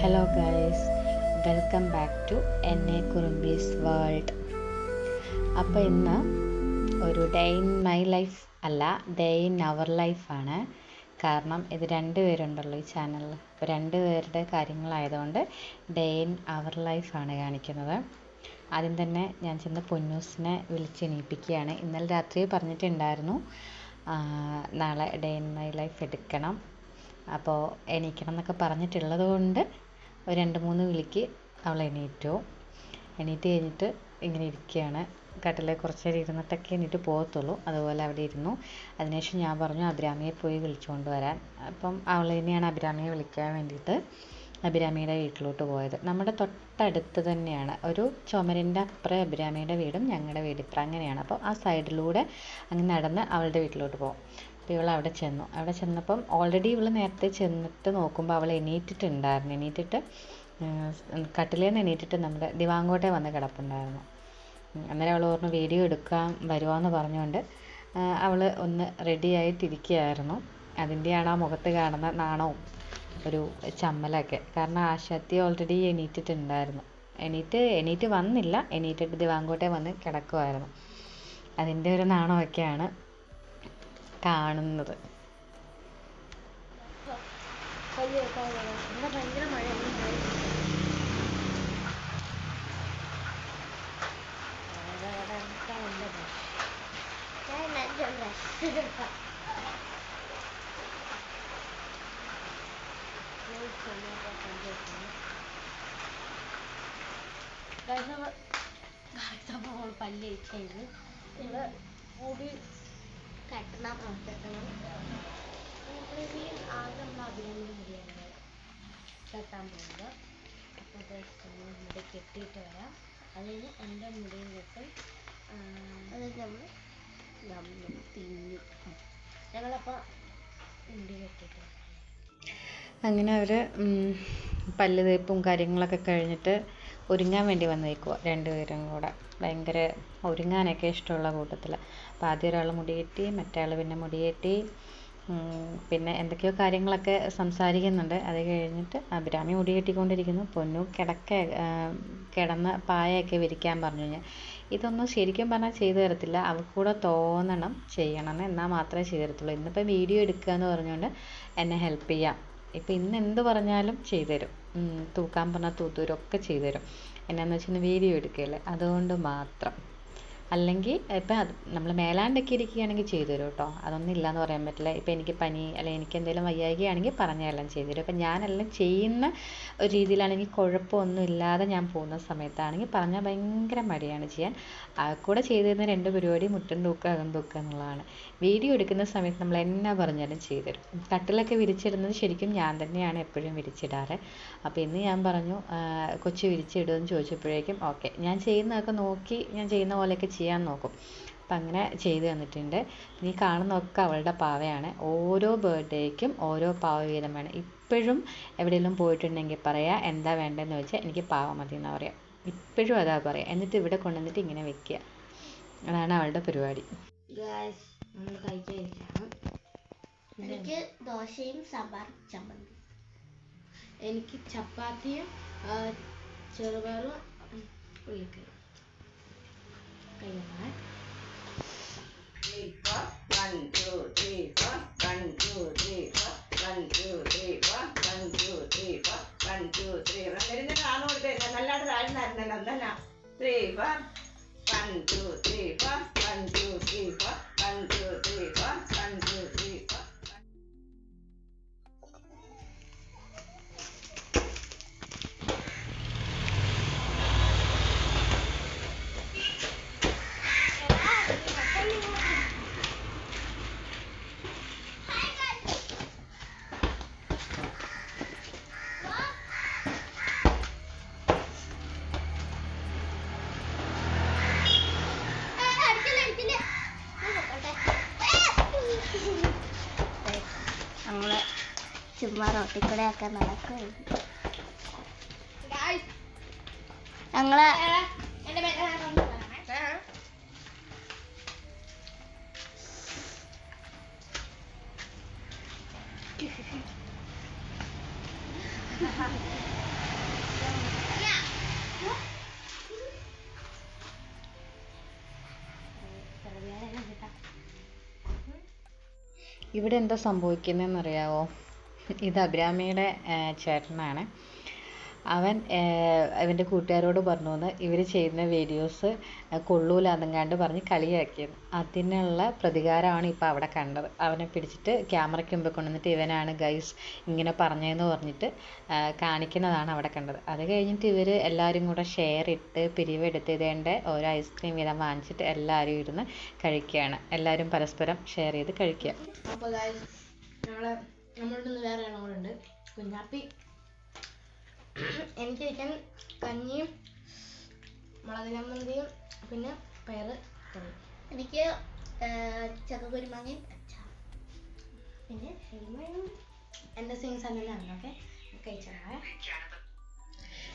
Hello guys welcome back to N A Kurumbis world അപ്പോൾ ഇന്ന് ഒരു ഡേ ഇൻ മൈ ലൈഫ് അല്ല day in our ലൈഫാണ് കാരണം ഇത് രണ്ട് പേരുണ്ടല്ലോ ഈ ചാനലിൽ അപ്പോൾ രണ്ട് പേരുടെ കാര്യങ്ങളായതുകൊണ്ട് ഡേ ഇൻ അവർ ലൈഫാണ് കാണിക്കുന്നത്. ആദ്യം തന്നെ ഞാൻ ചെന്ന് പൊന്നൂസിനെ വിളിച്ചെണീപ്പിക്കുകയാണ് ഇന്നലെ രാത്രി പറഞ്ഞിട്ടുണ്ടായിരുന്നു നാളെ ഡേ ഇൻ മൈ ലൈഫ് എടുക്കണം. അപ്പോൾ എണീക്കണം എന്നൊക്കെ പറഞ്ഞിട്ടുള്ളത് കൊണ്ട് ഒരു രണ്ട് മൂന്ന് വിളിക്ക് അവൾ എണീറ്റു. എണീറ്റ് കഴിഞ്ഞിട്ട് ഇങ്ങനെ ഇരിക്കുകയാണ്. കട്ടിലെ കുറച്ച് നേരം ഇരുന്നിട്ടൊക്കെ എണീറ്റ് പോകത്തുള്ളൂ. അതുപോലെ അവിടെ ഇരുന്നു. അതിനുശേഷം ഞാൻ പറഞ്ഞു അഭിരാമിയെ പോയി വിളിച്ചുകൊണ്ട് വരാൻ അപ്പം അവൾ തന്നെയാണ് അഭിരാമിയെ വിളിക്കാൻ വേണ്ടിയിട്ട് അഭിരാമിയുടെ വീട്ടിലോട്ട് പോയത്. നമ്മുടെ തൊട്ടടുത്ത് തന്നെയാണ്. ഒരു ചുമരിന്റെ അപ്പുറം അഭിരാമിയുടെ വീടും ഞങ്ങളുടെ വീട് ഇപ്പുറം അങ്ങനെയാണ്. അപ്പോൾ ആ സൈഡിലൂടെ അങ്ങ് നടന്ന് അവളുടെ വീട്ടിലോട്ട് പോകും. ഇവൾ അവിടെ ചെന്നു. അവിടെ ചെന്നപ്പം ഓൾറെഡി ഇവൾ നേരത്തെ ചെന്നിട്ട് നോക്കുമ്പോൾ അവൾ എണീറ്റിട്ടുണ്ടായിരുന്നു. എണീറ്റിട്ട് കട്ടിലേന്ന് നിന്ന് എണീറ്റിട്ട് നമ്മുടെ ദിവാങ്കോട്ടെ വന്ന് കിടപ്പുണ്ടായിരുന്നു. അന്നേരം അവൾ പറഞ്ഞു വീഡിയോ എടുക്കാൻ വരുവാന്ന് പറഞ്ഞുകൊണ്ട് അവൾ ഒന്ന് റെഡിയായിട്ടിരിക്കുകയായിരുന്നു അതിന്റെയാണ് ആ മുഖത്ത് കാണുന്ന നാണവും ഒരു ചമ്മലൊക്കെ. കാരണം ആശാത്തി ഓൾറെഡി എണീറ്റിട്ടുണ്ടായിരുന്നു. എണീറ്റ് എണീറ്റ് വന്നില്ല. എണീറ്റിട്ട് ദിവാങ്കോട്ടെ വന്ന് കിടക്കുമായിരുന്നു അതിന്റെ ഒരു നാണമൊക്കെയാണ് കാണുന്നത്. പല്ല് കഴിച്ചത് ഇവിടെ മുടി കെട്ടണം. ആ, കെട്ടണം. നമ്മളിനി ആകെ നമ്മൾ അഭിനന്ദനം മുടിയാണ് കെട്ടാൻ പോകുന്നത് അപ്പോൾ ദിവസം മുടി കെട്ടിയിട്ട് വരാം. അത് കഴിഞ്ഞ് എന്റെ മുടിയും കെട്ടും. അത് നമ്മൾ നമ്മൾ തിന്നു. ഞങ്ങളപ്പോൾ മുടി കെട്ടിയിട്ട് വരാം. അങ്ങനെ അവർ പല്ല് തേപ്പും കാര്യങ്ങളൊക്കെ കഴിഞ്ഞിട്ട് ഒരുങ്ങാൻ വേണ്ടി വന്നേക്കുക രണ്ടുപേരും കൂടെ. ഭയങ്കര ഒരുങ്ങാനൊക്കെ ഇഷ്ടമുള്ള കൂട്ടത്തിൽ അപ്പോൾ ആദ്യം ഒരാൾ മുടി കെട്ടി മറ്റേ ആൾ പിന്നെ മുടി പിന്നെ എന്തൊക്കെയോ കാര്യങ്ങളൊക്കെ സംസാരിക്കുന്നുണ്ട്. അത് കഴിഞ്ഞിട്ട് അഭിരാമി മുടി കെട്ടിക്കൊണ്ടിരിക്കുന്നു പൊന്നു കിടക്ക കിടന്ന് പായയൊക്കെ വിരിക്കാൻ പറഞ്ഞു ഞാൻ. ഇതൊന്നും ശരിക്കും പറഞ്ഞാൽ ചെയ്തു തരത്തില്ല. അവൾക്ക് കൂടെ തോന്നണം ചെയ്യണം. എന്നാൽ മാത്രമേ ചെയ്തു തരത്തുള്ളൂ. ഇന്നിപ്പോൾ വീഡിയോ എടുക്കുക എന്ന് പറഞ്ഞുകൊണ്ട് എന്നെ ഹെൽപ്പ് ചെയ്യാം. ഇപ്പം ഇന്ന് എന്ത് പറഞ്ഞാലും ചെയ്തുതരും. തൂക്കാൻ പറഞ്ഞാൽ തൂത്തൂരും ഒക്കെ ചെയ്തു തരും എന്നാന്ന് വെച്ചാൽ വീഡിയോ എടുക്കുകയല്ലേ? അതുകൊണ്ട് മാത്രം. അല്ലെങ്കിൽ ഇപ്പം അത് നമ്മൾ മേലാണ്ടൊക്കെ ഇരിക്കുകയാണെങ്കിൽ ചെയ്തു തരും കേട്ടോ അതൊന്നും ഇല്ലയെന്ന് പറയാൻ പറ്റില്ല. ഇപ്പം എനിക്ക് പനി അല്ലെങ്കിൽ എനിക്ക് എന്തെങ്കിലും വയ്യായികയാണെങ്കിൽ എല്ലാം ചെയ്തു തരും. ഇപ്പം ഞാനെല്ലാം ചെയ്യുന്ന ഒരു രീതിയിലാണെങ്കിൽ കുഴപ്പമൊന്നും ഇല്ലാതെ ഞാൻ പോകുന്ന സമയത്താണെങ്കിൽ പറഞ്ഞാൽ ഭയങ്കര മടിയാണ് ചെയ്യാൻ. കൂടെ ചെയ്തു തരുന്ന രണ്ട് പരിപാടി മുറ്റം തൂക്കുക അകം തൂക്കുക എന്നുള്ളതാണ്. വീഡിയോ എടുക്കുന്ന സമയത്ത് നമ്മൾ എന്നാ പറഞ്ഞാലും ചെയ്തു തരും. കട്ടിലൊക്കെ വിരിച്ചിടുന്നത് ശരിക്കും ഞാൻ തന്നെയാണ് എപ്പോഴും വിരിച്ചിടാറ്. അപ്പോൾ ഇന്ന് ഞാൻ പറഞ്ഞു കൊച്ചു വിരിച്ചിടുമെന്ന് ചോദിച്ചപ്പോഴേക്കും ഓക്കെ ഞാൻ ചെയ്യുന്നതൊക്കെ നോക്കി ഞാൻ ചെയ്യുന്ന പോലെയൊക്കെ ചെയ്യാൻ നോക്കും. അപ്പം അങ്ങനെ ചെയ്തു തന്നിട്ടുണ്ട്. നീ കാണുന്നതൊക്കെ അവളുടെ പാവയാണ്. ഓരോ ബർത്ത്ഡേക്കും ഓരോ പാവ വീതം വേണം. ഇപ്പോഴും എവിടെയെങ്കിലും പോയിട്ടുണ്ടെങ്കിൽ പറയാ എന്താ വേണ്ടതെന്ന് വെച്ചാൽ എനിക്ക് പാവ മതി എന്നാ പറയാം. ഇപ്പോഴും അതാ പറയുക എന്നിട്ട് ഇവിടെ കൊണ്ടുവന്നിട്ട് ഇങ്ങനെ വെക്കുക അതാണ് അവളുടെ പരിപാടി. എനിക്ക് ദോശയും സാമ്പാർ ചമ്മന്തി. എനിക്ക് ചപ്പാത്തിയും ചെറുപയറും ഉള്ളിക്കറിയും ഉള്ളിക്കറി. Four. One, two, three, four. One, two, three, four. One, two, three, four. One, two, three, four. One, two, three. four. വരുന്ന കാണു കൊടുത്തേ നല്ലാണ്ട് താഴ്ന്നായിരുന്നല്ലോ എന്തല്ല three four one two three four one two three four one two three four one two three four നമ്മൾ ചുമ്മാ റോട്ടിൽ കൂടെ ഒക്കെ നടക്കും ഞങ്ങൾ ഇവിടെ എന്താ സംഭവിക്കുന്നതെന്ന് അറിയാവോ ഇത് അഭിരാമിയുടെ ഏർ ചേട്ടനാണ്. അവൻ അവന്റെ കൂട്ടുകാരോട് പറഞ്ഞു എന്ന് ഇവർ ചെയ്യുന്ന വീഡിയോസ് കൊള്ളൂലെന്നെങ്ങാണ്ട് പറഞ്ഞ് കളിയാക്കിയത്. അതിനുള്ള പ്രതികാരമാണ് ഇപ്പോൾ അവിടെ കണ്ടത്. അവനെ പിടിച്ചിട്ട് ക്യാമറയ്ക്ക് മുമ്പിൽ കൊണ്ടുവന്നിട്ട് ഇവനാണ് ഗൈസ് ഇങ്ങനെ പറഞ്ഞതെന്ന് പറഞ്ഞിട്ട് കാണിക്കുന്നതാണ് അവിടെ കണ്ടത്. അത് കഴിഞ്ഞിട്ട് ഇവർ എല്ലാവരും കൂടെ ഷെയർ ഇട്ട് പിരിവെടുത്ത് ഇതേണ്ട ഓരോ ഐസ്ക്രീം വീതം വാങ്ങിച്ചിട്ട് എല്ലാവരും ഇരുന്ന് കഴിക്കുകയാണ്. എല്ലാവരും പരസ്പരം ഷെയർ ചെയ്ത് കഴിക്കുക. അപ്പോൾ നമ്മളെ നമ്മളുടെ നിന്ന് വേറെ ഉണ്ട്. കുഞ്ഞാപ്പി. എനിക്ക് കഴിക്കാൻ കഞ്ഞിയും മുളക് ചമ്മന്തിയും പിന്നെ പയർ കറി. എനിക്ക് ചക്കക്കുരുമാങ്ങയും അച്ചാറും. പിന്നെ എന്റെ സെയിം സല്ലാണ് ഓക്കെ കഴിച്ചോളാം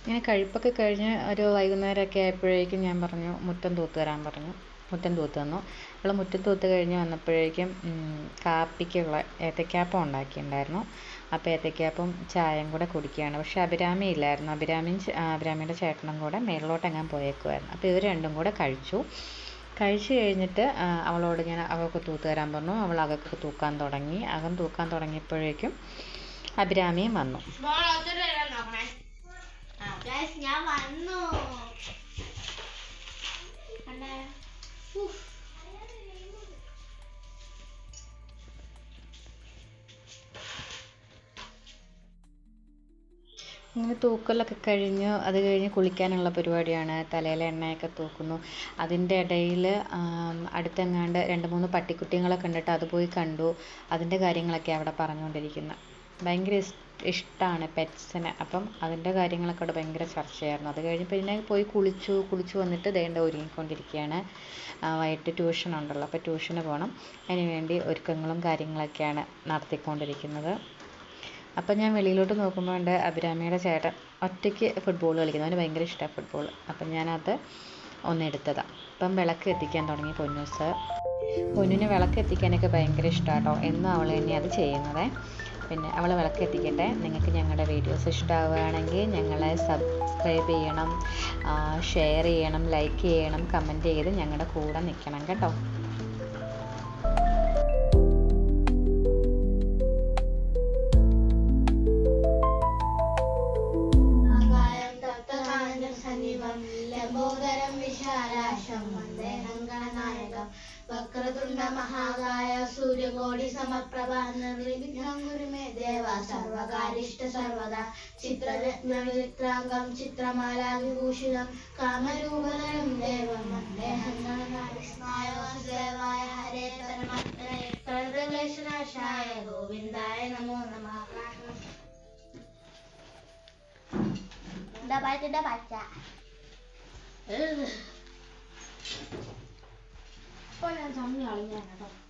ഇങ്ങനെ കഴിപ്പൊക്കെ കഴിഞ്ഞ് ഒരു വൈകുന്നേരം ഒക്കെ ആയപ്പോഴേക്കും ഞാൻ പറഞ്ഞു മുറ്റം തൂത്ത് തരാൻ പറഞ്ഞു. മുറ്റം തൂത്ത് തന്നു. അവൾ മുറ്റം തൂത്ത് കഴിഞ്ഞ് വന്നപ്പോഴേക്കും കാപ്പിക്കുള്ള ഏത്തക്കാപ്പം ഉണ്ടാക്കിയിട്ടുണ്ടായിരുന്നു. അപ്പോൾ ഏത്തയ്ക്കാപ്പം ചായയും കൂടെ കുടിക്കുകയാണ്. പക്ഷേ അഭിരാമി ഇല്ലായിരുന്നു. അഭിരാമിയും അഭിരാമിയുടെ ചേട്ടനും കൂടെ മേളിലോട്ടെങ്ങാൻ പോയേക്കുമായിരുന്നു അപ്പോൾ ഇവർ രണ്ടും കൂടെ കഴിച്ചു. കഴിച്ചു കഴിഞ്ഞിട്ട് അവളോട് ഞാൻ അകമൊക്കെ തൂത്ത് തരാൻ പറഞ്ഞു. അവൾ അകമൊക്കെ തൂക്കാൻ തുടങ്ങി. അകം തൂക്കാൻ തുടങ്ങിയപ്പോഴേക്കും അഭിരാമിയും വന്നു. ഞാൻ വന്നു. അങ്ങനെ തൂക്കലൊക്കെ കഴിഞ്ഞു അത് കഴിഞ്ഞ് കുളിക്കാനുള്ള പരിപാടിയാണ്. തലയിൽ എണ്ണയൊക്കെ തൂക്കുന്നു. അതിന്റെ ഇടയിൽ അടുത്തെങ്ങാണ്ട് രണ്ട് മൂന്ന് പട്ടിക്കുട്ടികളെ കണ്ടിട്ട് അത് പോയി കണ്ടു. അതിന്റെ കാര്യങ്ങളൊക്കെ അവിടെ പറഞ്ഞുകൊണ്ടിരിക്കുന്നത് ഭയങ്കര ഇഷ് ഇഷ്ടമാണ് പെറ്റ്സിനെ. അപ്പം അതിന്റെ കാര്യങ്ങളൊക്കെ അവിടെ ഭയങ്കര ചർച്ചയായിരുന്നു. അത് കഴിഞ്ഞ് പിന്നെ പോയി കുളിച്ചു കുളിച്ചു വന്നിട്ട് ദേണ്ട ഒരുങ്ങിക്കൊണ്ടിരിക്കുകയാണ്. വൈകിട്ട് ട്യൂഷൻ ഉണ്ടല്ലോ അപ്പോൾ ട്യൂഷന് പോകണം. അതിന് വേണ്ടി ഒരുക്കങ്ങളും കാര്യങ്ങളൊക്കെയാണ് നടത്തിക്കൊണ്ടിരിക്കുന്നത്. അപ്പം ഞാൻ വെളിയിലോട്ട് നോക്കുമ്പോൾ ഉണ്ട് അഭിരാമിയുടെ ചേട്ടൻ ഒറ്റയ്ക്ക് ഫുട്ബോൾ കളിക്കുന്നു. അവന് ഭയങ്കര ഇഷ്ടമാണ് ഫുട്ബോൾ അപ്പം ഞാനത് ഒന്ന് എടുത്തതാണ് അപ്പം വിളക്ക് എത്തിക്കാൻ തുടങ്ങി പൊന്നു സർ പൊന്നിന് വിളക്ക് എത്തിക്കാനൊക്കെ ഭയങ്കര ഇഷ്ടമാണ് കേട്ടോ എന്നും അവൾ തന്നെ അത് ചെയ്യുന്നത്. പിന്നെ അവൾ വിളക്ക് എത്തിക്കട്ടെ. നിങ്ങൾക്ക് ഞങ്ങളുടെ വീഡിയോസ് ഇഷ്ടമാവുകയാണെങ്കിൽ ഞങ്ങളെ സബ്സ്ക്രൈബ് ചെയ്യണം ഷെയർ ചെയ്യണം ലൈക്ക് ചെയ്യണം കമന്റ് ചെയ്ത് ഞങ്ങളുടെ കൂടെ നിൽക്കണം കേട്ടോ. സർവകാരിഷ്ട സർവദാ ചിത്രരത്ന വിചിത്രാംഗം ചിത്രമാലാവിഭൂഷിതം കാമരൂപധരം ദേവം വാസുദേവായ ഹരേ പരമാത്മനെ പ്രണതക്ലേശനാശായ ഗോവിന്ദായ നമോ നമ. baca. Oh, yang sambil കേട്ടോ.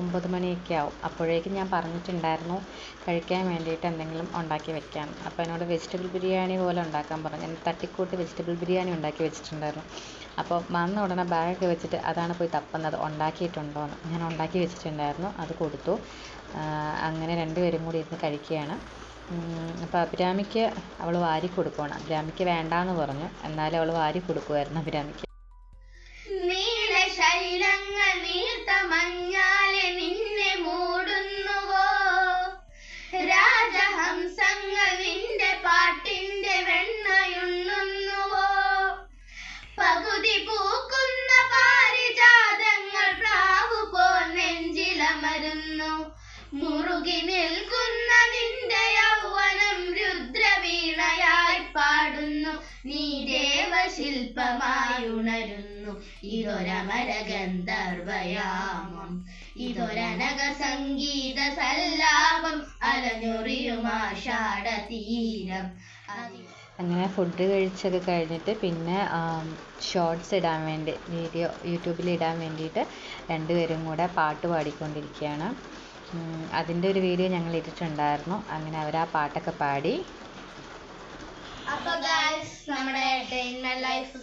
ഒമ്പത് മണിയൊക്കെ ആവും. അപ്പോഴേക്കും ഞാൻ പറഞ്ഞിട്ടുണ്ടായിരുന്നു കഴിക്കാൻ വേണ്ടിയിട്ട് എന്തെങ്കിലും ഉണ്ടാക്കി വെക്കാൻ. അപ്പോൾ എന്നോട് വെജിറ്റബിൾ ബിരിയാണി പോലെ ഉണ്ടാക്കാൻ പറഞ്ഞു. ഞാൻ തട്ടിക്കൂട്ട് വെജിറ്റബിൾ ബിരിയാണി ഉണ്ടാക്കി വെച്ചിട്ടുണ്ടായിരുന്നു. അപ്പോൾ വന്ന ഉടനെ ബാഗൊക്കെ വെച്ചിട്ട് അതാണ് പോയി തപ്പുന്നത്. ഉണ്ടാക്കിയിട്ടുണ്ടോ എന്ന്. ഞാൻ ഉണ്ടാക്കി വെച്ചിട്ടുണ്ടായിരുന്നു. അത് കൊടുത്തു. അങ്ങനെ രണ്ടുപേരും കൂടി ഇരുന്ന് കഴിക്കുകയാണ്. അപ്പോൾ അഭിരാമിക്ക് അവൾ വാരി കൊടുക്കുകയാണ് അഭിരാമിക്ക് വേണ്ടാന്ന് പറഞ്ഞു. എന്നാലും അവൾ വാരി കൊടുക്കുമായിരുന്നു അഭിരാമിക്ക്. മുറുകി നിൽക്കുന്ന നിന്റെ യൗവനം രുദ്രവീണയായി പാടുന്നു. നീ ദേവശില്പമായി ഉണരുന്നു. ഇതൊരമര ഗന്ധർവയാമം. ഇതൊരനക സംഗീത സല്ലാപം അലഞ്ഞൊറിയും തീരം. അങ്ങനെ ഫുഡ് കഴിച്ചൊക്കെ കഴിഞ്ഞിട്ട് പിന്നെ ഷോർട്സ് ഇടാൻ വേണ്ടി വീഡിയോ യൂട്യൂബിൽ ഇടാൻ വേണ്ടിയിട്ട് രണ്ടുപേരും കൂടെ പാട്ട് പാടിക്കൊണ്ടിരിക്കുകയാണ്. അതിന്റെ ഒരു വീഡിയോ ഞങ്ങൾ ഇട്ടിട്ടുണ്ടായിരുന്നു. അങ്ങനെ അവർ ആ പാട്ടൊക്കെ പാടി. അപ്പൊ ഗായ്സ് നമ്മുടെ ലൈഫ്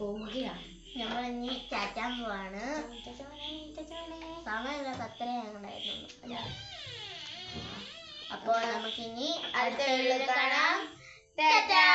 പോവുകയാണ്. നമ്മൾ ഇനി ചാറ്റാൻ പോവാണ്. സമയമില്ല പത്തരയാണുണ്ടായിരുന്നു അപ്പോൾ നമുക്കിനി അടുത്ത വീഡിയോയിൽ കാണാം. ടാറ്റാ